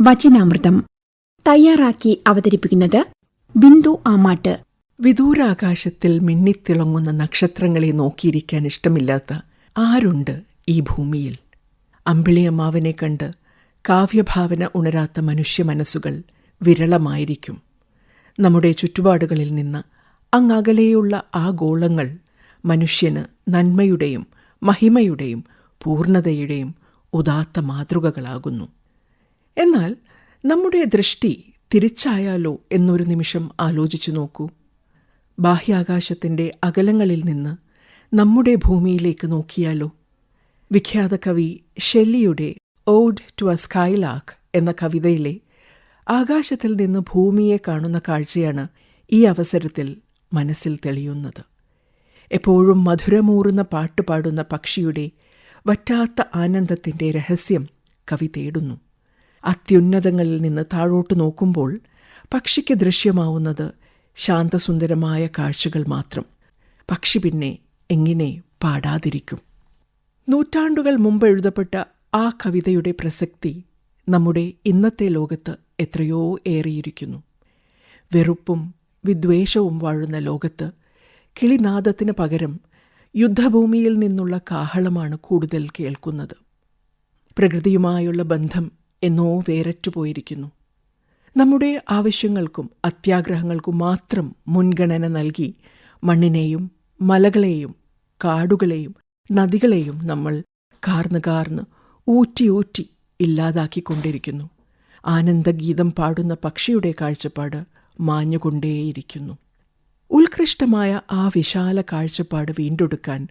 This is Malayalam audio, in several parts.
വചനാമൃതം. തയ്യാറാക്കി അവതരിപ്പിക്കുന്നത് ബിന്ദു ആമാട്ട്. വിദൂരാകാശത്തിൽ മിന്നിത്തിളങ്ങുന്ന നക്ഷത്രങ്ങളെ നോക്കിയിരിക്കാൻ ഇഷ്ടമില്ലാത്ത ആരുണ്ട് ഈ ഭൂമിയിൽ? അമ്പിളിയമ്മാവനെ കണ്ട് കാവ്യഭാവന ഉണരാത്ത മനുഷ്യ മനസ്സുകൾ വിരളമായിരിക്കും. നമ്മുടെ ചുറ്റുപാടുകളിൽ നിന്ന് അങ്ങകലെയുള്ള ആ ഗോളങ്ങൾ മനുഷ്യന് നന്മയുടെയും മഹിമയുടെയും പൂർണതയുടെയും ഉദാത്ത മാതൃകകളാകുന്നു. എന്നാൽ നമ്മുടെ ദൃഷ്ടി തിരിച്ചായാലോ എന്നൊരു നിമിഷം ആലോചിച്ചു നോക്കൂ. ബാഹ്യാകാശത്തിന്റെ അകലങ്ങളിൽ നിന്ന് നമ്മുടെ ഭൂമിയിലേക്ക് നോക്കിയാലോ? വിഖ്യാത കവി ഷെല്ലിയുടെ ഓഡ് ടു എ സ്കൈലാക്ക് എന്ന കവിതയിലെ ആകാശത്തിൽ നിന്ന് ഭൂമിയെ കാണുന്ന കാഴ്ചയാണ് ഈ അവസരത്തിൽ മനസ്സിൽ തെളിയുന്നത്. എപ്പോഴും മധുരമൂറുന്ന പാട്ട് പാടുന്ന പക്ഷിയുടെ വറ്റാത്ത ആനന്ദത്തിന്റെ രഹസ്യം കവി തേടുന്നു. അത്യുന്നതങ്ങളിൽ നിന്ന് താഴോട്ട് നോക്കുമ്പോൾ പക്ഷിക്ക് ദൃശ്യമാവുന്നത് ശാന്തസുന്ദരമായ കാഴ്ചകൾ മാത്രം. പക്ഷി പിന്നെ എങ്ങനെ പാടാതിരിക്കും? നൂറ്റാണ്ടുകൾ മുമ്പ് എഴുതപ്പെട്ട ആ കവിതയുടെ പ്രസക്തി നമ്മുടെ ഇന്നത്തെ ലോകത്ത് എത്രയോ ഏറിയിരിക്കുന്നു. വെറുപ്പും വിദ്വേഷവും വാഴുന്ന ലോകത്ത് കിളിനാദത്തിന് പകരം യുദ്ധഭൂമിയിൽ നിന്നുള്ള കാഹളമാണ് കൂടുതൽ കേൾക്കുന്നത്. പ്രകൃതിയുമായുള്ള ബന്ധം എന്നോ വേരറ്റുപോയിരിക്കുന്നു നമ്മുടെ ആവശ്യങ്ങൾക്കും അത്യാഗ്രഹങ്ങൾക്കും മാത്രം മുൻഗണന നൽകി മണ്ണിനെയും മലകളെയും കാടുകളെയും നദികളെയും നമ്മൾ കാർന്ന് കാർന്ന് ഊറ്റിയൂറ്റി ഊറ്റി ഇല്ലാതാക്കിക്കൊണ്ടിരിക്കുന്നു. ആനന്ദഗീതം പാടുന്ന പക്ഷിയുടെ കാഴ്ചപ്പാട് മാഞ്ഞുകൊണ്ടേയിരിക്കുന്നു. ഉത്കൃഷ്ടമായ ആ വിശാല കാഴ്ചപ്പാട് വീണ്ടെടുക്കാൻ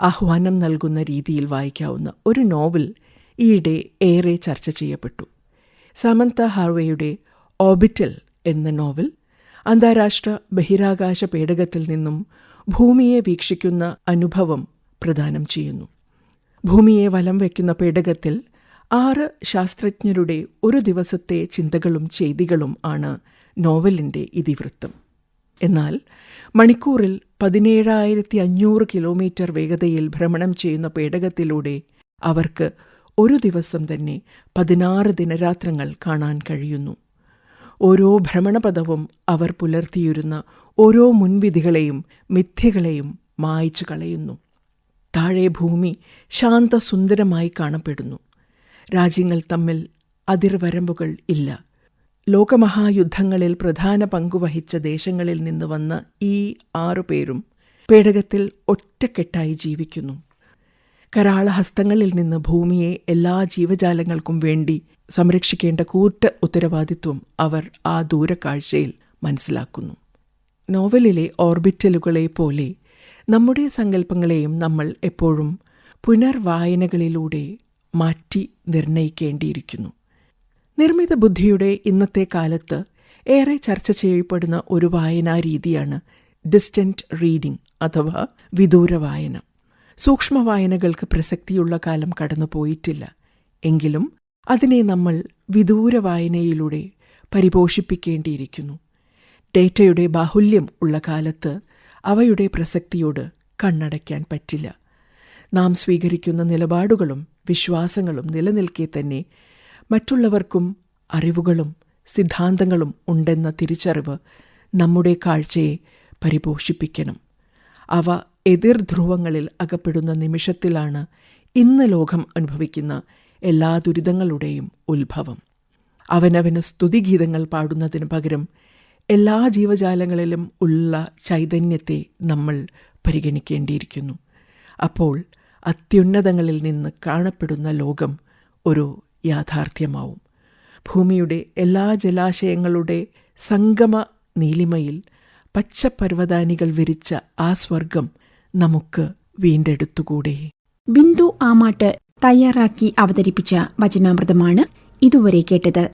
ആഹ്വാനം നൽകുന്ന രീതിയിൽ വായിക്കാവുന്ന ഒരു നോവൽ ഈയിടെ ഏറെ ചർച്ച ചെയ്യപ്പെട്ടു. സമന്ത ഹാർവേയുടെ ഓബിറ്റൽ എന്ന നോവൽ അന്താരാഷ്ട്ര ബഹിരാകാശ പേടകത്തിൽ നിന്നും ഭൂമിയെ വീക്ഷിക്കുന്ന അനുഭവം പ്രദാനം ചെയ്യുന്നു. ഭൂമിയെ വലം വയ്ക്കുന്ന പേടകത്തിൽ ആറ് ശാസ്ത്രജ്ഞരുടെ ഒരു ദിവസത്തെ ചിന്തകളും ചെയ്തികളും ആണ് നോവലിന്റെ ഇതിവൃത്തം. എന്നാൽ മണിക്കൂറിൽ പതിനേഴായിരത്തി അഞ്ഞൂറ് കിലോമീറ്റർ വേഗതയിൽ ഭ്രമണം ചെയ്യുന്ന പേടകത്തിലൂടെ അവർക്ക് ഒരു ദിവസം തന്നെ പതിനാറ് ദിനരാത്രങ്ങൾ കാണാൻ കഴിയുന്നു. ഓരോ ഭ്രമണപഥവും അവർ പുലർത്തിയിരുന്ന ഓരോ മുൻവിധികളെയും മിഥ്യകളെയും മായ്ച്ചു കളയുന്നു. താഴെ ഭൂമി ശാന്തസുന്ദരമായി കാണപ്പെടുന്നു. രാജ്യങ്ങൾ തമ്മിൽ അതിർവരമ്പുകൾ ഇല്ല. ലോകമഹായുദ്ധങ്ങളിൽ പ്രധാന പങ്കുവഹിച്ച ദേശങ്ങളിൽ നിന്ന് വന്ന ഈ ആറുപേരും പേടകത്തിൽ ഒറ്റക്കെട്ടായി ജീവിക്കുന്നു. കരാളഹസ്തങ്ങളിൽ നിന്ന് ഭൂമിയെ എല്ലാ ജീവജാലങ്ങൾക്കും വേണ്ടി സംരക്ഷിക്കേണ്ട കൂറ്റ ഉത്തരവാദിത്വം അവർ ആ ദൂരക്കാഴ്ചയിൽ മനസ്സിലാക്കുന്നു. നോവലിലെ ഓർബിറ്റലുകളെ പോലെ നമ്മുടെ സങ്കല്പങ്ങളെയും നമ്മൾ എപ്പോഴും പുനർവായനകളിലൂടെ മാറ്റി നിർണയിക്കേണ്ടിയിരിക്കുന്നു നിർമ്മിത ബുദ്ധിയുടെ ഇന്നത്തെ കാലത്ത് ഏറെ ചർച്ച ചെയ്യപ്പെടുന്ന ഒരു വായനാ രീതിയാണ് ഡിസ്റ്റന്റ് റീഡിംഗ് അഥവാ വിദൂര വായന സൂക്ഷ്മ വായനകൾക്ക് പ്രസക്തിയുള്ള കാലം കടന്നുപോയിട്ടില്ല. എങ്കിലും അതിനെ നമ്മൾ വിദൂര വായനയിലൂടെ പരിപോഷിപ്പിക്കേണ്ടിയിരിക്കുന്നു. ഡേറ്റയുടെ ബാഹുല്യം ഉള്ള കാലത്ത് അവയുടെ പ്രസക്തിയോട് കണ്ണടയ്ക്കാൻ പറ്റില്ല. നാം സ്വീകരിക്കുന്ന നിലപാടുകളും വിശ്വാസങ്ങളും നിലനിൽക്കെ തന്നെ മറ്റുള്ളവർക്കും അറിവുകളും സിദ്ധാന്തങ്ങളും ഉണ്ടെന്ന തിരിച്ചറിവ് നമ്മുടെ കാഴ്ചയെ പരിപോഷിപ്പിക്കണം. അവ എതിർ ധ്രുവങ്ങളിൽ അകപ്പെടുന്ന നിമിഷത്തിലാണ് ഇന്ന് ലോകം അനുഭവിക്കുന്ന എല്ലാ ദുരിതങ്ങളുടെയും ഉത്ഭവം. അവനവന് സ്തുതിഗീതങ്ങൾ പാടുന്നതിന് പകരം എല്ലാ ജീവജാലങ്ങളിലും ഉള്ള ചൈതന്യത്തെ നമ്മൾ പരിഗണിക്കേണ്ടിയിരിക്കുന്നു. അപ്പോൾ അത്യുന്നതങ്ങളിൽ നിന്ന് കാണപ്പെടുന്ന ലോകം ഒരു യാഥാർത്ഥ്യമാവും. ഭൂമിയുടെ എല്ലാ ജലാശയങ്ങളുടെ സംഗമ നീലിമയിൽ പച്ചപർവതാനികൾ വിരിച്ച ആ സ്വർഗം നമുക്ക് വീണ്ടെടുത്തുകൂടെ? ബിന്ദു ആമാട്ട് തയ്യാറാക്കി അവതരിപ്പിച്ച വചനാമൃതമാണ് ഇതുവരെ കേട്ടത്.